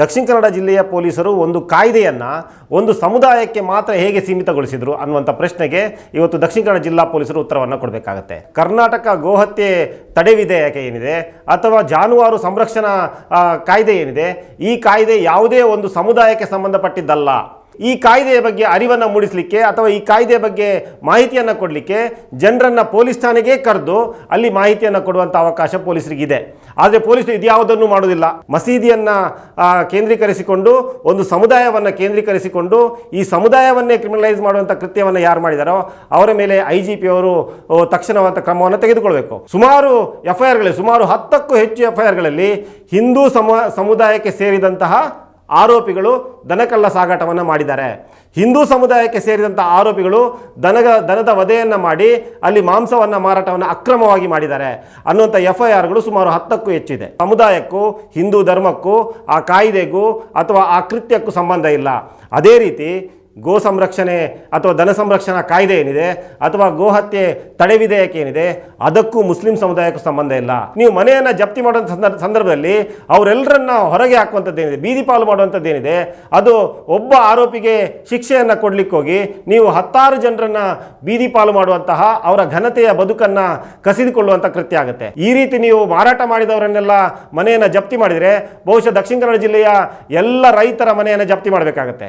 ದಕ್ಷಿಣ ಕನ್ನಡ ಜಿಲ್ಲೆಯ ಪೊಲೀಸರು ಒಂದು ಕಾಯ್ದೆಯನ್ನು ಒಂದು ಸಮುದಾಯಕ್ಕೆ ಮಾತ್ರ ಹೇಗೆ ಸೀಮಿತಗೊಳಿಸಿದರು ಅನ್ನುವಂಥ ಪ್ರಶ್ನೆಗೆ ಇವತ್ತು ದಕ್ಷಿಣ ಕನ್ನಡ ಜಿಲ್ಲಾ ಪೊಲೀಸರು ಉತ್ತರವನ್ನು ಕೊಡಬೇಕಾಗತ್ತೆ. ಕರ್ನಾಟಕ ಗೋಹತ್ಯೆ ತಡೆ ವಿಧೇಯಕ ಏನಿದೆ? ಅಥವಾ ಜಾನುವಾರು ಸಂರಕ್ಷಣಾ ಕಾಯ್ದೆ ಏನಿದೆ? ಈ ಕಾಯ್ದೆ ಯಾವುದೇ ಒಂದು ಸಮುದಾಯಕ್ಕೆ ಸಂಬಂಧಪಟ್ಟಿದ್ದಲ್ಲ. ಈ ಕಾಯ್ದೆಯ ಬಗ್ಗೆ ಅರಿವನ್ನು ಮೂಡಿಸಲಿಕ್ಕೆ ಅಥವಾ ಈ ಕಾಯ್ದೆಯ ಬಗ್ಗೆ ಮಾಹಿತಿಯನ್ನು ಕೊಡಲಿಕ್ಕೆ ಜನರನ್ನು ಪೊಲೀಸ್ ಠಾಣೆಗೆ ಕರೆದು ಅಲ್ಲಿ ಮಾಹಿತಿಯನ್ನು ಕೊಡುವಂಥ ಅವಕಾಶ ಪೊಲೀಸರಿಗಿದೆ ಆದರೆ ಪೊಲೀಸರು ಇದ್ಯಾವುದನ್ನು ಮಾಡುವುದಿಲ್ಲ ಮಸೀದಿಯನ್ನು ಕೇಂದ್ರೀಕರಿಸಿಕೊಂಡು, ಒಂದು ಸಮುದಾಯವನ್ನು ಕೇಂದ್ರೀಕರಿಸಿಕೊಂಡು, ಈ ಸಮುದಾಯವನ್ನೇ ಕ್ರಿಮಿನಲೈಸ್ ಮಾಡುವಂಥ ಕೃತ್ಯವನ್ನು ಯಾರು ಮಾಡಿದಾರೋ, ಅವರ ಮೇಲೆ ಐ ಜಿ ಪಿ ಅವರು ಕ್ರಮವನ್ನು ತೆಗೆದುಕೊಳ್ಬೇಕು. ಸುಮಾರು ಎಫ್ ಐ ಆರ್ಗಳಲ್ಲಿ ಸುಮಾರು ಹತ್ತಕ್ಕೂ ಹೆಚ್ಚು ಎಫ್ ಐ ಆರ್ಗಳಲ್ಲಿ ಹಿಂದೂ ಸಮ, ಸಮುದಾಯಕ್ಕೆ ಸೇರಿದಂತಹ ಆರೋಪಿಗಳು ದನಕಲ್ಲ ಸಾಗಾಟವನ್ನು ಮಾಡಿದ್ದಾರೆ. ಹಿಂದೂ ಸಮುದಾಯಕ್ಕೆ ಸೇರಿದಂಥ ಆರೋಪಿಗಳು ದನಗ, ದನದ ವಧೆಯನ್ನು ಮಾಡಿ ಅಲ್ಲಿ ಮಾಂಸವನ್ನು ಮಾರಾಟವನ್ನು ಅಕ್ರಮವಾಗಿ ಮಾಡಿದ್ದಾರೆ ಅನ್ನುವಂಥ ಎಫ್ ಐ ಆರ್ಗಳು ಸುಮಾರು ಹತ್ತಕ್ಕೂ ಹೆಚ್ಚಿದೆ. ಸಮುದಾಯಕ್ಕೂ, ಹಿಂದೂ ಧರ್ಮಕ್ಕೂ, ಆ ಕಾಯ್ದೆಗೂ ಅಥವಾ ಆ ಕೃತ್ಯಕ್ಕೂ ಸಂಬಂಧ ಇಲ್ಲ. ಅದೇ ರೀತಿ ಗೋ ಸಂರಕ್ಷಣೆ ಅಥವಾ ಧನ ಸಂರಕ್ಷಣಾ ಕಾಯ್ದೆ ಏನಿದೆ ಅಥವಾ ಗೋಹತ್ಯೆ ತಡೆ ವಿಧೇಯಕ ಏನಿದೆ, ಅದಕ್ಕೂ ಮುಸ್ಲಿಂ ಸಮುದಾಯಕ್ಕೂ ಸಂಬಂಧ ಇಲ್ಲ. ನೀವು ಮನೆಯನ್ನು ಜಪ್ತಿ ಮಾಡುವಂಥ ಸಂದರ್ಭ ಸಂದರ್ಭದಲ್ಲಿ ಅವರೆಲ್ಲರನ್ನ ಹೊರಗೆ ಹಾಕುವಂಥದ್ದೇನಿದೆ ಬೀದಿ ಪಾಲು ಮಾಡುವಂಥದ್ದೇನಿದೆ ಅದು ಒಬ್ಬ ಆರೋಪಿಗೆ ಶಿಕ್ಷೆಯನ್ನು ಕೊಡಲಿಕ್ಕೆ ಹೋಗಿ ನೀವು ಹತ್ತಾರು ಜನರನ್ನು ಬೀದಿ ಪಾಲು ಮಾಡುವಂತಹ ಅವರ ಘನತೆಯ ಬದುಕನ್ನು ಕಸಿದುಕೊಳ್ಳುವಂಥ ಕೃತ್ಯ ಆಗುತ್ತೆ. ಈ ರೀತಿ ನೀವು ಮಾರಾಟ ಮಾಡಿದವರನ್ನೆಲ್ಲ ಮನೆಯನ್ನು ಜಪ್ತಿ ಮಾಡಿದರೆ ಬಹುಶಃ ದಕ್ಷಿಣ ಕನ್ನಡ ಜಿಲ್ಲೆಯ ಎಲ್ಲ ರೈತರ ಮನೆಯನ್ನು ಜಪ್ತಿ ಮಾಡಬೇಕಾಗತ್ತೆ.